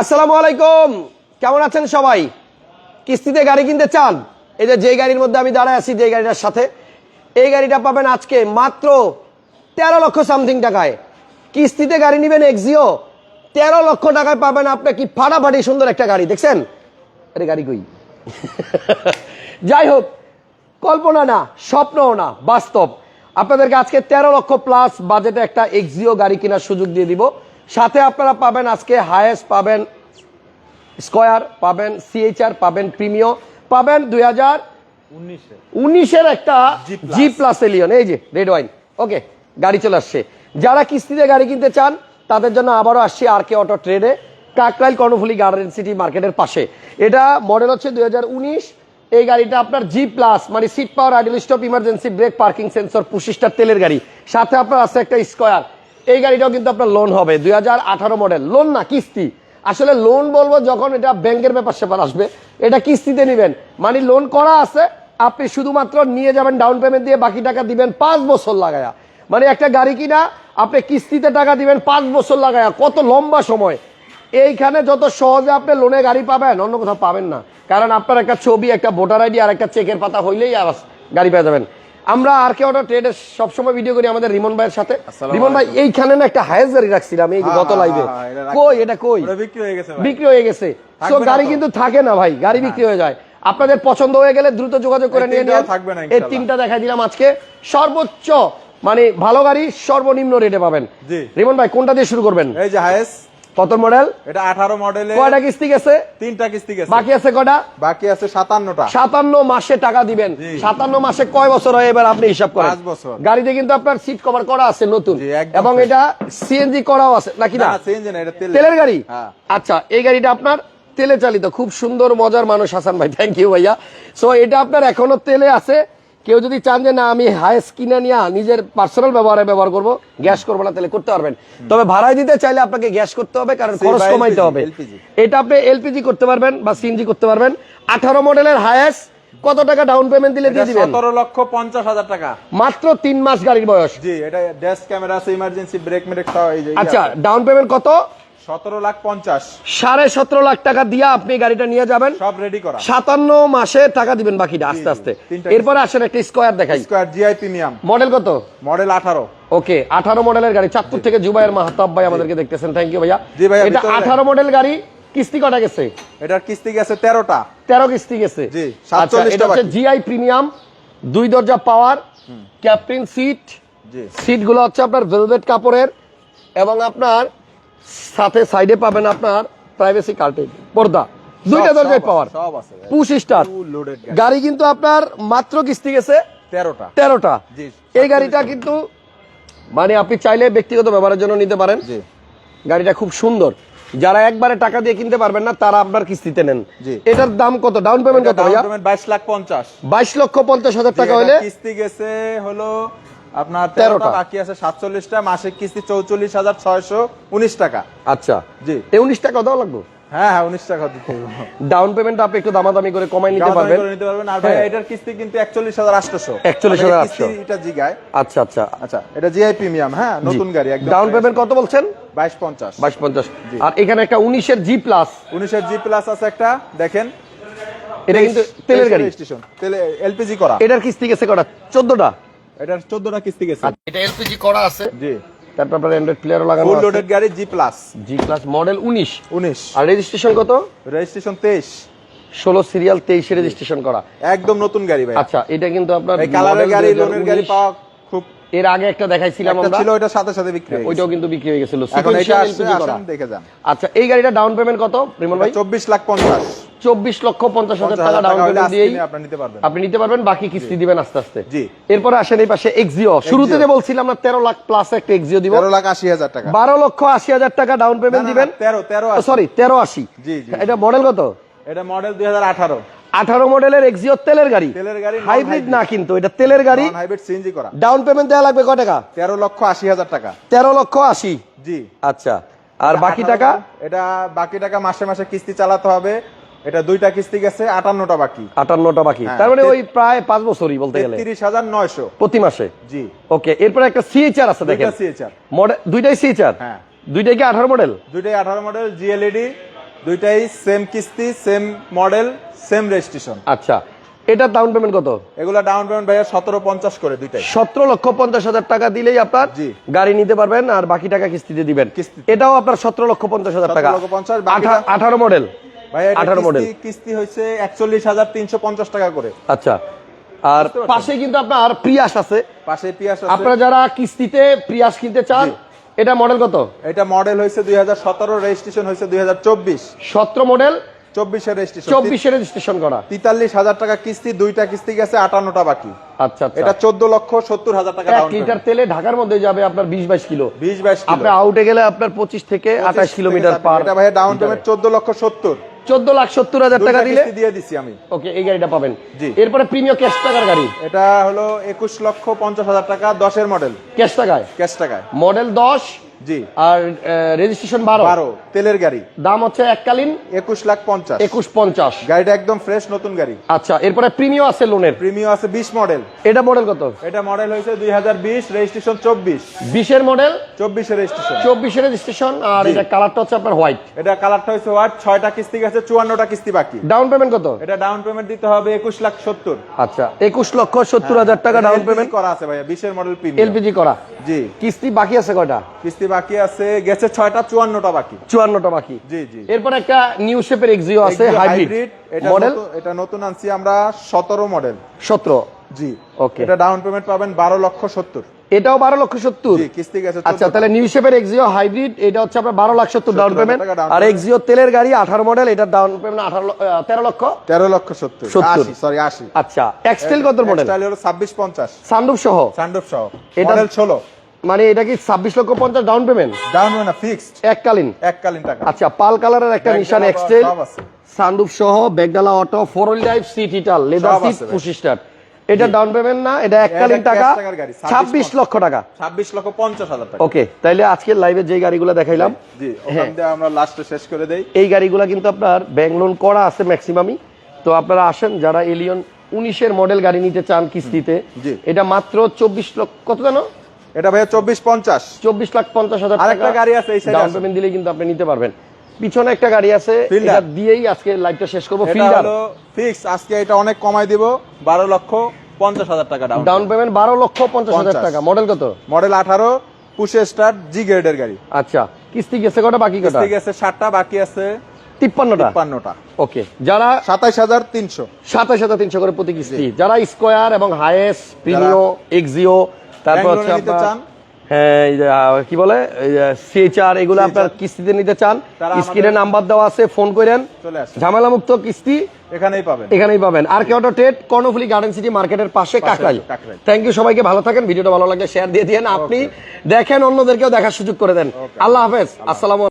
আসসালামু আলাইকুম। কেমন আছেন সবাই? কিস্তিতে গাড়ি কিনতে চান? এই যে যে গাড়ির মধ্যে আমি দাঁড়ায় আছি যে গাড়িটার সাথে, এই গাড়িটা পাবেন আজকে মাত্র তেরো লক্ষ সামথিং টাকায়। কিস্তিতে গাড়ি নেবেন এক্সিও তেরো লক্ষ টাকায় পাবেন আপনি কি ফাটাফাটি সুন্দর একটা গাড়ি, দেখছেন? আরে গাড়ি কই? যাই হোক, কল্পনা না, স্বপ্নও না, বাস্তব। আপনাদেরকে আজকে তেরো লক্ষ প্লাস বাজেটে একটা এক্সিও গাড়ি কেনার সুযোগ দিয়ে দিব। সাথে আপনারা পাবেন আজকে হায়েস্ট পাবেন স্কোয়ার পাবেন সিএইচআর পাবেন প্রিমিও পাবেন দুই হাজার উনিশের। একটা জি প্লাস এলিয়ন এই যে রেড ওয়াইন ওকে গাড়ি চলে আসছে। যারা কিস্তিতে গাড়ি কিনতে চান তাদের জন্য আবারও আসছি আর কে অটো ট্রেডে কাকরাইল কর্ণফুলি গার্ডেন সিটি মার্কেটের পাশে। এটা মডেল হচ্ছে দুই হাজার উনিশ। এই গাড়িটা আপনার জি প্লাস মানে seat power idle stop emergency brake parking sensor পঁচিশটা তেলের গাড়ি। সাথে আপনার আছে একটা স্কোয়ার এই গাড়িটাও কিন্তু আপনার লোন হবে দু হাজার আঠারো মডেল লোন না, কিস্তি। আসলে লোন বলব যখন এটা ব্যাংকের ব্যাপার সেপার আসবে, এটা কিস্তিতে নেবেন। মানে লোন করা আছে, আপনি শুধুমাত্র নিয়ে যাবেন ডাউন পেমেন্ট দিয়ে বাকি টাকা দিবেন পাঁচ বছর লাগায়া। মানে একটা গাড়ি কিনা, আপনি কিস্তিতে টাকা দিবেন পাঁচ বছর লাগায়া, কত লম্বা সময়। এইখানে যত সহজে আপনি লোনে গাড়ি পাবেন, অন্য কোথাও পাবেন না। কারণ আপনার একটা ছবি, একটা ভোটার আইডি আর একটা চেকের পাতা হইলেই আর গাড়ি পেয়ে যাবেন। আমরা আর কে অটো ট্রেডে সবসময় ভিডিও করি আমাদের রিমন ভাইয়ের সাথে। রিমন ভাই এইখানে না একটা হায়েস্ট গাড়ি রাখছিলাম এই হ্যাঁ, গত হ্যাঁ, লাইভে হ্যাঁ, রাখ- কই এটা কই? ওটা বিক্রি হয়ে গেছে বিক্রি হয়ে গেছে। তো গাড়ি কিন্তু থাকে না ভাই গাড়ি বিক্রি হয়ে যায়। আপনাদের পছন্দ হয়ে গেলে দ্রুত যোগাযোগ করে নিয়ে নিন। এই তিনটা দেখাই দিলাম আজকে। সর্বোচ্চ মানে ভালো গাড়ি সর্বনিম্ন রেটে পাবেন। জি। রিমন ভাই কোনটা দিয়ে শুরু করবেন? এই যে হায়েস কত মডেল এটা মডেলে কয়টা কিস্তি গেছে? তিনটা কিস্তি গেছে। বাকি আছে কয়টা? বাকি আছে সাতান্নটা। সাতান্ন মাসে টাকা দিবেন। জি। সাতান্ন মাসে কয় বছর হয় এবার আপনি হিসাব করেন? বছর। গাড়িতে কিন্তু আপনার সিট কভার করা আছে নতুন। এবং এটা সিএনজি করাও আছে নাকি না? না না এটা তেলের। গাড়ি? হ্যাঁ। আচ্ছা এই গাড়িটা আপনার তেলে চালিত খুব সুন্দর মজার মানুষ হাসান ভাই। থ্যাংক ইউ ভাইয়া। সো এটা আপনার এখনও তেলে আছে। কেউ যদি চান যে না আমি হায়েস কিনে নিয়ে নিজের পার্সোনাল ব্যবহারে ব্যবহার করব গ্যাস করব না তাহলে করতে পারবেন। তবে ভাড়ায় দিতে চাইলে আপনাকে গ্যাস করতে হবে কারণ খরচ কমাইতে হবে। এটা আপনি এলপিজি করতে পারবেন বা সিএনজি করতে পারবেন। আঠারো মডেলের হায়েস কত টাকা ডাউন পেমেন্ট দিলে দিয়ে দিবেন? সতেরো লক্ষ পঞ্চাশ হাজার টাকা। মাত্র তিন মাস গাড়ির বয়স। জি এটা ড্যাশ ক্যামেরা আছে ইমার্জেন্সি ব্রেক মেরেক সব এই যে আচ্ছা ডাউন পেমেন্ট কত? সতেরো লাখ পঞ্চাশ। সাড়ে সতেরো লাখ টাকা দিয়ে আপনি গাড়িটা নিয়ে যাবেন। সব রেডি করা। সাতান্ন মাসে টাকা দিবেন বাকিটা আস্তে আস্তে। এরপরে আসেন একটা স্কোয়ার দেখাই। স্কোয়ার জিআই প্রিমিয়াম মডেল কত? মডেল আঠারো। ওকে আঠারো মডেলের গাড়ি চাঁদপুর থেকে জুবাইয়ের মাহাতাব ভাই আমাদেরকে দেখতেছেন। থ্যাংক ইউ ভাইয়া। এটা আঠারো মডেল গাড়ি কিস্তি কটা গেছে? এটার কিস্তি গেছে তেরোটা। তেরো কিস্তি গেছে। আচ্ছা 47 এটা হচ্ছে। জিআই প্রিমিয়াম দুই দরজা পাওয়ার ক্যাপ্টেন সিট সিটগুলো হচ্ছে আপনার ভেলভেট কাপড়ের এবং আপনার সাথে সাইডে পাবেন আপনার প্রাইভেসি কার্টেন পর্দা দুইটা দরজায় পাওয়ার। সব আছে পুশ স্টার গাড়ি। কিন্তু আপনার মাত্র কিস্তি গেছে তেরোটা। তেরোটা। জি, এই গাড়িটা কিন্তু মানে আপনি চাইলে ব্যক্তিগত ব্যবহারের জন্য নিতে পারেন। জি। গাড়িটা খুব সুন্দর। যারা একবারে টাকা দিয়ে কিনতে পারবেন না তারা আপনার কিস্তিতে নেন। এটার দাম কত? ডাউন পেমেন্ট কত ভাইয়া? বাইশ লাখ পঞ্চাশ। বাইশ লক্ষ পঞ্চাশ হাজার টাকা হলে কিস্তি গেছে হলো আপনার তেরোটা। বাকি আছে সাতচল্লিশটা মাসিক কিস্তি চৌচল্লিশ হাজার ছয়শো উনিশ টাকা। আচ্ছা। জি। এই উনিশ টাকা দেওয়া লাগবে? হ্যাঁ হ্যাঁ উনিশ টাকা দিতে ডাউন পেমেন্ট আপনি একটু দামাদামি করে কমাই নিতে পারবেন। করে নিতে পারবেন। আর ভাই হ্যাঁ। এটার কিস্তি কিন্তু একচল্লিশ হাজার আটশোশো 41,800 এটা জিগায়। আচ্ছা আচ্ছা। আচ্ছা এটা জিআই প্রিমিয়াম হ্যাঁ নতুন গাড়ি একদম ডাউন পেমেন্ট কত বলছেন? বাইশ পঞ্চাশ। বাইশ পঞ্চাশ। আর এখানে একটা উনিশের জি প্লাস। উনিশের জি প্লাস আছে একটা দেখেন। এটা কিন্তু তেলের গাড়ি। স্টেশন তেলে এলপিজি করা। এটার কিস্তি গেছে কটা? চোদ্দটা। এটার কিস্তি গেছে। এটা এলপিজি করা আছে। জি। তারপর অ্যান্ড্রয়েড প্লেয়ারও লাগানো ফুল লোডেড গাড়ি G plus G plus model উনিশ। উনিশ। আর রেজিস্ট্রেশন কত? রেজিস্ট্রেশন তেইশ। ষোলো সিরিয়াল তেইশে রেজিস্ট্রেশন করা। একদম নতুন গাড়ি ভাই। আচ্ছা এটা কিন্তু আপনার এই কালারের গাড়ি লোনের গাড়ি পাওয়া খুব এর আগে একটা দেখাইছিলাম আমরা। ছিল ওইটার সাথে সাথে বিক্রি ওইটাও কিন্তু বিক্রি হয়ে গেছিল। এখন এটা আসছে দেখে যান। আচ্ছা এই গাড়িটা ডাউন পেমেন্ট কত রিমন ভাই? চব্বিশ লাখ পঞ্চাশ। চব্বিশ লক্ষ পঞ্চাশ হাজার টাকা ডাউন পেমেন্ট দিয়েই আপনি নিতে পারবেন। বাকি কিস্তি দিবেন আস্তে আস্তে। জি। এরপরে আসেন এই পাশে এক্সিও শুরুতে যে বলছিলাম না তেরো লাখ প্লাস একটা এক্সিও দিব। তেরো লাখ আশি হাজার টাকা। বারো লক্ষ আশি হাজার টাকা ডাউন পেমেন্ট দিবেন। তেরো তেরো সরি তেরো আশি। এটা মডেল কত? এটা মডেল দুই হাজার আঠারো। আঠারো মডেলের এক্সিও তেলের গাড়ি। তেলের গাড়ি, হাইব্রিড না কিন্তু এটা তেলের গাড়ি। হাইব্রিড সিএনজি করা। ডাউন পেমেন্ট দেওয়া লাগবে কয় টাকা? তেরো লক্ষ আশি হাজার টাকা। তেরো লক্ষ আশি। জি। আচ্ছা আর বাকি টাকা? এটা বাকি টাকা মাসে মাসে কিস্তি চালাতে হবে। এটা দুইটা কিস্তি গেছে আটান্নটা বাকি। আটান্নটা বাকি। হ্যাঁ, তার মানে ওই প্রায় পাঁচ বছরই বলতে গেলে। তেত্রিশ হাজার নয়শো। প্রতি মাসে? জি। ওকে এরপরে একটা সিএইচআর আছে দেখেন। সিএচআর মডেল দুইটাই সিএইচআর হ্যাঁ। দুইটাই কি আঠারো মডেল দুইটাই আঠারো মডেল জিএলইডি দুইটাই সেম কিস্তি সেম মডেল সেম রেজিস্ট্রেশন আচ্ছা এটার ডাউন পেমেন্ট কত? এগুলো ডাউন পেমেন্ট ভাইয়া সতেরো পঞ্চাশ করে দুইটাই। সতেরো লক্ষ পঞ্চাশ হাজার টাকা দিলেই আপনার। গাড়ি নিতে পারবেন আর বাকি টাকা কিস্তিতে দিবেন। এটাও আপনার সতেরো লক্ষ পঞ্চাশ হাজার টাকা। আঠারো মডেল এটা আঠারো মডেল কিস্তি- একচল্লিশ হাজার তিনশো পঞ্চাশ টাকা করে। আচ্ছা আর পাশে কিন্তু আপনার প্রিয়াস আছে। পাশে আছে। আপনারা যারা কিস্তিতে প্রিয়াস কিনতে চান এটা মডেল কত? এটা মডেল হয়েছে দুই হাজার সতেরো রেজিস্ট্রেশন হয়েছে দুই হাজার চব্বিশ। সতেরো মডেল চব্বিশের রেজিস্ট্রেশন রেজিস্ট্রেশন করা। তেতাল্লিশ হাজার টাকা কিস্তি দুইটা কিস্তি গেছে আটান্নটা বাকি। আচ্ছা এটা আচ্ছা চোদ্দ লক্ষ সত্তর হাজার টাকা এক লিটার তেলে ঢাকার মধ্যে যাবে আপনার বিশ বাইশ কিলো। বিশ বাইশ আপনি আউটে গেলে আপনার পঁচিশ থেকে আঠাশ কিলোমিটার পার এটা ডাউন পেমেন্ট চোদ্দ লক্ষ সত্তর। চোদ্দ লাখ সত্তর হাজার টাকা দিলে? দিয়ে দিছি আমি। ওকে এই গাড়িটা পাবেন। এরপরে প্রিমিয়াম ক্যাশ টাকার গাড়ি। এটা হলো একুশ লক্ষ পঞ্চাশ হাজার টাকা দশের মডেল। ক্যাশ টাকায়? ক্যাশ টাকায়। মডেল দশ জি। আর রেজিস্ট্রেশন বারো। বারো তেলের গাড়ি। দাম হচ্ছে এককালীন। একুশ লাখ পঞ্চাশ। একুশ পঞ্চাশ। গাড়িটা একদম ফ্রেশ নতুন গাড়ি। আচ্ছা এরপরে আছে লোনের আছে বিশ মডেল এটা মডেল কত? এটা মডেল হয়েছে দুই হাজার বিশ রেজিস্ট্রেশন চব্বিশ। বিশের মডেল চব্বিশের রেজিস্ট্রেশন চব্বিশের রেজিস্ট্রেশন আর এটা কালারটা হচ্ছে আপনার হোয়াইট এটা কালারটা হয়েছে হোয়াইট ছয়টা কিস্তি গেছে চুয়ান্নটা কিস্তি বাকি। ডাউন পেমেন্ট কত? এটা ডাউন পেমেন্ট দিতে হবে একুশ লাখ সত্তর। আচ্ছা একুশ লক্ষ সত্তর হাজার টাকা ডাউন পেমেন্ট করা আছে ভাইয়া বিশের মডেল প্রিমিয়াম এলপিজি করা? জি। কিস্তি বাকি আছে কয়টা? কিস্তি বাকি আছে গেছে ছয়টা চুয়ান্নটা বাকি। চুয়ান্নটা বাকি। জি জি। এরপর একটা নিউ শেপের এক্সিও আছে হাইব্রিড এটা মডেল এটা নতুন আনছি আমরা সতেরো মডেল সতেরো? জি। Okay. এটা ডাউন পেমেন্ট পাবেন বারো লক্ষ সত্তর। এটাও বারো লক্ষ সত্তর? কিস্তি গেছে আচ্ছা তাহলে নিউ শেপের এক্সিও হাইব্রিড এটা হচ্ছে আপনার বারো লাখ সত্তর ডাউন পেমেন্ট আর এক্সিও তেলের গাড়ি আঠারো মডেল এটা ডাউন পেমেন্ট আঠারো তেরো লক্ষ? তেরো লক্ষ সত্তর। 70 আশি সরি আশি। আচ্ছা এক্সটেল কত মডেল হলো ছাব্বিশ পঞ্চাশ। সানরুফ সহ? সানডোপ সহ। এটা- ষোলো। মানে এটা কি ছাব্বিশ লক্ষ পঞ্চাশ ডাউন পেমেন্ট ডাউন না ফিক্সড এককালীন। এককালীন টাকা। আচ্ছা পাল কালারের একটা নিশান এক্সটেল সানরুফ সহ ব্যাগডালা auto four wheel drive seat heater leather seat start এটা ডাউন পেমেন্ট না এটা এককালীন টাকা cash টাকার গাড়ি, 26 ছাব্বিশ লক্ষ টাকা। ছাব্বিশ লক্ষ পঞ্চাশ হাজার টাকা। ওকে তাইলে আজকের লাইভে যে গাড়িগুলো দেখাইলাম জি হ্যাঁ। ওখান দিয়ে আমরা লাস্টে শেষ করে দেই। এই গাড়িগুলো কিন্তু আপনার ব্যাংক লোন করা আছে ম্যাক্সিমামই তো আপনারা আসেন যারা এলিয়ন উনিশের মডেল গাড়ি নিতে চান কিস্তিতে এটা মাত্র চব্বিশ লক্ষ কত জানো? এটা ভাইয়া চব্বিশ পঞ্চাশ। চব্বিশ লাখ পঞ্চাশ হাজার আরেকটা গাড়ি আছে এই ডাউন পেমেন্ট দিলে কিন্তু আপনি নিতে পারবেন। পিছনে একটা গাড়ি আছে এটা দিয়েই আজকে লাইভটা শেষ করব ফিল্ডার ফিক্স আজকে এটা অনেক কমাই দিব বারো লক্ষ পঞ্চাশ হাজার টাকা ডাউন ডাউন পেমেন্ট বারো লক্ষ পঞ্চাশ হাজার টাকা মডেল কত? মডেল আঠারো পুষে স্টার্ট জি গ্রেডের গাড়ি। আচ্ছা কিস্তি গেছে কটা বাকি কটা? ঠিক আছে ষাটটা বাকি আছে তিপ্পান্নটা? তিপ্পান্নটা। ওকে যারা সাতাইশ হাজার তিনশো। হাজার তিনশো করে প্রতি কিস্তি যারা স্কোয়ার এবং হায়েস প্রিমিও এক্সিও তারপর হচ্ছে আপনার চান? হ্যাঁ কি বলে? সিএচআর এগুলো আপনার কিস্তিতে নিতে চান স্ক্রিনে নাম্বার দেওয়া আছে ফোন করেন। ঝামেলা মুক্ত কিস্তি এখানেই পাবেন। এখানেই পাবেন। R K auto trade Karnaphuli garden city মার্কেটের পাশে কাকরাইল। থ্যাংক ইউ সবাইকে ভালো থাকেন। ভিডিওটা ভালো লাগলে শেয়ার দিয়ে দিন আপনি দেখেন অন্যদেরকেও দেখার সুযোগ করে দেন। আল্লাহ হাফেজ। আসসালামু